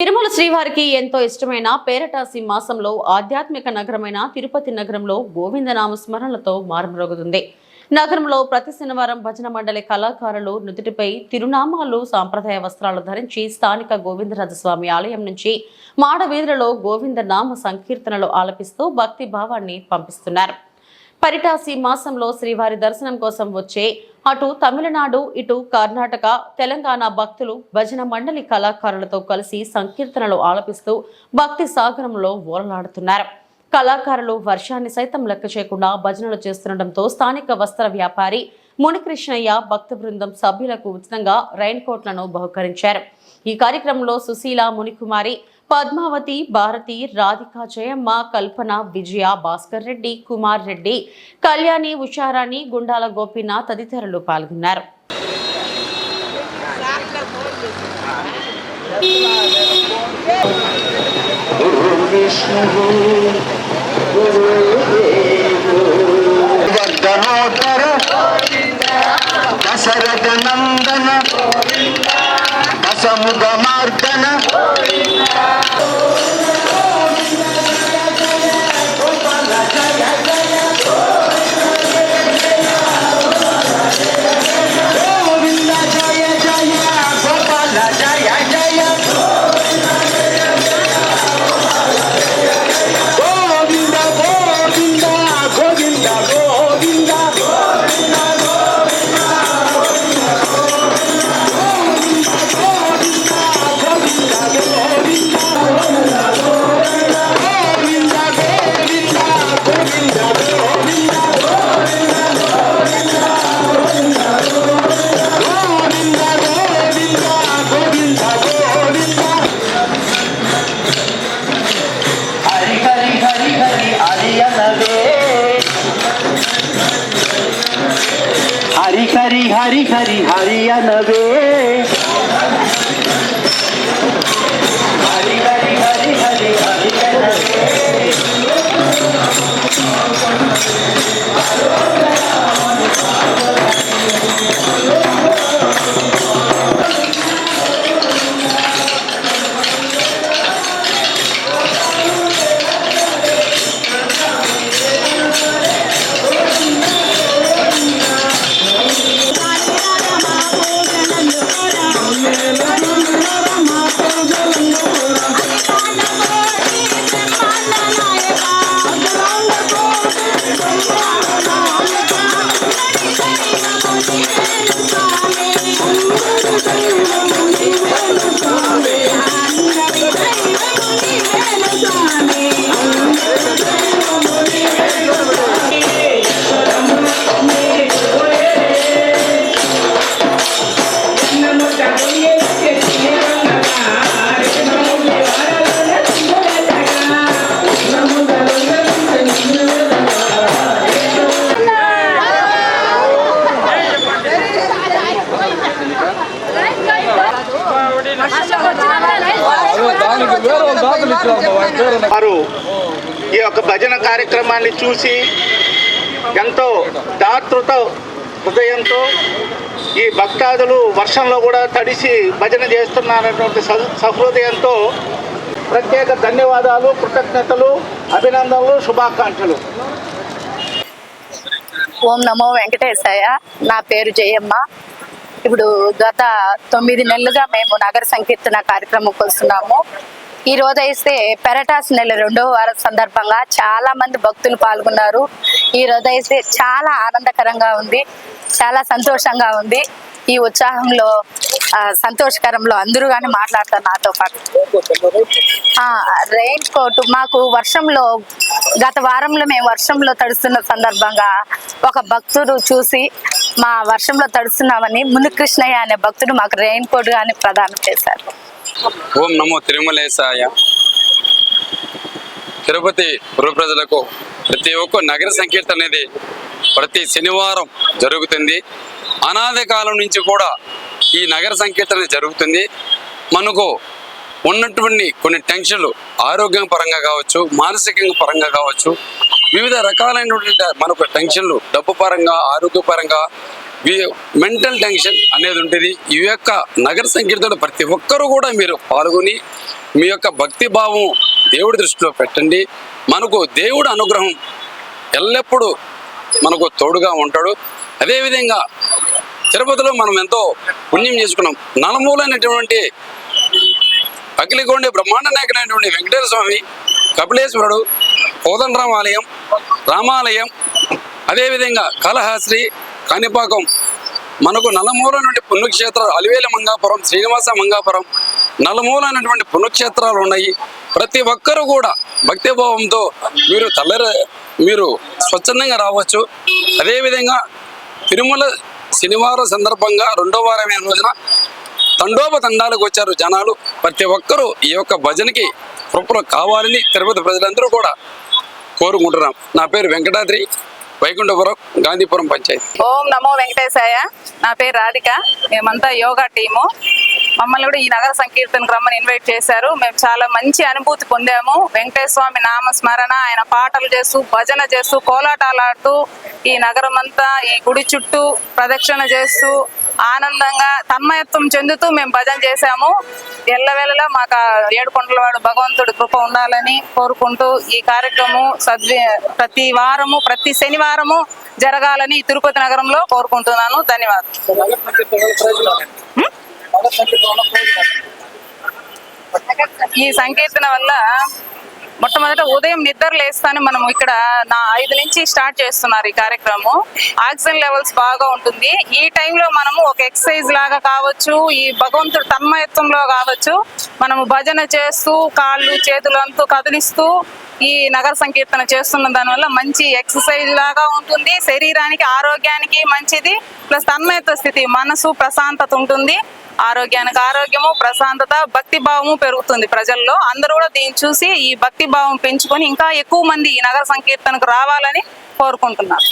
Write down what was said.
తిరుమల శ్రీవారికి ఎంతో ఇష్టమైన పేరటాసి మాసంలో ఆధ్యాత్మిక నగరమైన తిరుపతి నగరంలో గోవిందనామ స్మరణలతో మారుమ్రోగుతుంది. నగరంలో ప్రతి శనివారం భజన మండలి కళాకారులు నుదుటిపై తిరునామాలు సాంప్రదాయ వస్త్రాలు ధరించి స్థానిక గోవిందరాజస్వామి ఆలయం నుంచి మాడవీధులలో గోవింద నామ సంకీర్తనలు ఆలపిస్తూ భక్తి భావాన్ని పంపిస్తున్నారు. పరిటాసి మాసంలో శ్రీవారి దర్శనం కోసం వచ్చే అటు తమిళనాడు ఇటు కర్ణాటక తెలంగాణ భక్తులు భజన మండలి కళాకారులతో కలిసి సంకీర్తనలు ఆలపిస్తూ భక్తి సాగరంలో ఓలలాడుతున్నారు. కళాకారులు వర్షాన్ని సైతం లెక్క చేయకుండా భజనలు చేస్తుండటంతో స్థానిక వస్త్ర వ్యాపారి మునికృష్ణయ్య భక్త బృందం సభ్యులకు ఉచితంగా రైన్ కోట్లను బహుకరించారు. ఈ కార్యక్రమంలో సుశీల మునికుమారి పద్మావతి భారతి రాధిక జయమ్మ కల్పన విజయ భాస్కర్ రెడ్డి కుమార్ రెడ్డి కళ్యాణి ఉషారాణి గుండాల గోపీనాథ్ తదితరులు పాల్గొన్నారు. దశరథ నందన దశముఖ మార్దన हरी हरी हरी हरी हरिया नवे యొక్క భజన కార్యక్రమాన్ని చూసి ఎంతో దాతృత హృదయంతో ఈ భక్తాదులు వర్షంలో కూడా తడిసి భజన చేస్తున్నారన్నటువంటి సహృదయంతో ప్రత్యేక ధన్యవాదాలు కృతజ్ఞతలు అభినందనలు శుభాకాంక్షలు. ఓం నమో వెంకటేశాయ. నా పేరు జయమ్మ. ఇప్పుడు గత తొమ్మిది నెలలుగా మేము నగర సంకీర్తన కార్యక్రమం వస్తున్నాము ఈ రోజు అయితే పెరటాస్ నెల రెండవ వారం సందర్భంగా చాలా మంది భక్తులు పాల్గొన్నారు. ఈ రోజు అయితే చాలా ఆనందకరంగా ఉంది. చాలా సంతోషంగా ఉంది. ఈ ఉత్సాహంలో సంతోషకరంలో అందరూ కానీ మాట్లాడతారు నాతో పాటు. రెయిన్ కోట్ మాకు వర్షంలో గత వారంలో మేము వర్షంలో తడుస్తున్న సందర్భంగా ఒక భక్తుడు చూసి మా వర్షంలో తడుస్తున్నామని మునికృష్ణయ్య అనే భక్తుడు మాకు రెయిన్ కోట్ కానీ ప్రదానం చేశారు. ఓం నమో తిరుమలేశాయ. తిరుపతి ప్రజలకు ప్రతి ఒక్క నగర సంకీర్తన అనేది ప్రతి శనివారం జరుగుతుంది. అనాది కాలం నుంచి కూడా ఈ నగర సంకీర్తన జరుగుతుంది. మనకు ఉన్నటువంటి కొన్ని టెన్షన్లు ఆరోగ్యం పరంగా కావచ్చు మానసికంగా పరంగా కావచ్చు వివిధ రకాలైనటువంటి మనకు టెన్షన్లు డబ్బు పరంగా ఆరోగ్యపరంగా మెంటల్ టెన్షన్ అనేది ఉంటుంది. ఈ యొక్క నగర సంకీర్తన ప్రతి ఒక్కరూ కూడా మీరు పాల్గొని మీ యొక్క భక్తి భావం దేవుడి దృష్టిలో పెట్టండి. మనకు దేవుడు అనుగ్రహం ఎల్లప్పుడూ మనకు తోడుగా ఉంటాడు. అదేవిధంగా తిరుపతిలో మనం ఎంతో పుణ్యం చేసుకున్నాం. నలమూలైనటువంటి అఖిలగోండి బ్రహ్మాండ నాయకుడైనటువంటి వెంకటేశ్వర స్వామి కపిలేశ్వరుడు కోదండరామ ఆలయం రామాలయం అదేవిధంగా కాళహస్త్రి కాణిపాకం. మనకు నలమూల నుండి పుణ్యక్షేత్రాలు అలివేల మంగాపురం శ్రీనివాస మంగాపురం నలమూల అనేటువంటి పుణ్యక్షేత్రాలు ఉన్నాయి. ప్రతి ఒక్కరూ కూడా భక్తిభావంతో మీరు తల్లర మీరు స్వచ్ఛందంగా రావచ్చు. అదేవిధంగా తిరుమల శనివారం సందర్భంగా రెండో వారమైన రోజున తండోపతండాలకు వచ్చారు జనాలు. ప్రతి ఒక్కరూ ఈ యొక్క భజనకి కృపలు కావాలని తిరుపతి ప్రజలందరూ కూడా కోరుకుంటున్నాం. నా పేరు వెంకటాద్రి వైకుంఠపురం గాంధీపురం పంచాయతీ. ఓం నమో వెంకటేశాయ. నా పేరు రాధిక. మేమంతా యోగా టీము. మమ్మల్ని కూడా ఈ నగర సంకీర్తనకు రమ్మని ఇన్వైట్ చేశారు. మేము చాలా మంచి అనుభూతి పొందాము. వెంకటేశ్వర స్వామి నామ స్మరణ ఆయన పాటలు చేస్తూ భజన చేస్తూ కోలాటాలు ఆడుతూ ఈ నగరం అంతా ఈ గుడి చుట్టూ ప్రదక్షిణ చేస్తూ ఆనందంగా తన్మయత్వం చెందుతూ మేము భజన చేశాము. ఎల్లవేళలా మాకు ఆ ఏడుకొండలవాడు భగవంతుడి కృప ఉండాలని కోరుకుంటూ ఈ కార్యక్రమం సద్వి ప్రతి వారము ప్రతి శనివారము జరగాలని తిరుపతి నగరంలో కోరుకుంటున్నాను. ధన్యవాదాలు. ఈ సంకీర్తన వల్ల మొట్టమొదట ఉదయం నిద్ర లేస్తానే మనం ఇక్కడ నా ఐదు నుంచి స్టార్ట్ చేస్తున్నారు ఈ కార్యక్రమం. ఆక్సిజన్ లెవెల్స్ బాగా ఉంటుంది. ఈ టైంలో మనము ఒక ఎక్సర్సైజ్ లాగా కావచ్చు ఈ భగవంతుడు తన్మయత్వంలో కావచ్చు మనము భజన చేస్తూ కాళ్ళు చేతులు అంతా కదిలిస్తూ ఈ నగర సంకీర్తన చేస్తున్న దానివల్ల మంచి ఎక్సర్సైజ్ లాగా ఉంటుంది. శరీరానికి ఆరోగ్యానికి మంచిది. ప్లస్ తన్మయత్వ స్థితి మనసు ప్రశాంతత ఉంటుంది. ఆరోగ్యానికి ఆరోగ్యము ప్రశాంతత భక్తి భావము పెరుగుతుంది ప్రజల్లో. అందరూ కూడా దీన్ని చూసి ఈ భక్తి భావం పెంచుకొని ఇంకా ఎక్కువ మంది ఈ నగర సంకీర్తనకు రావాలని కోరుకుంటున్నారు.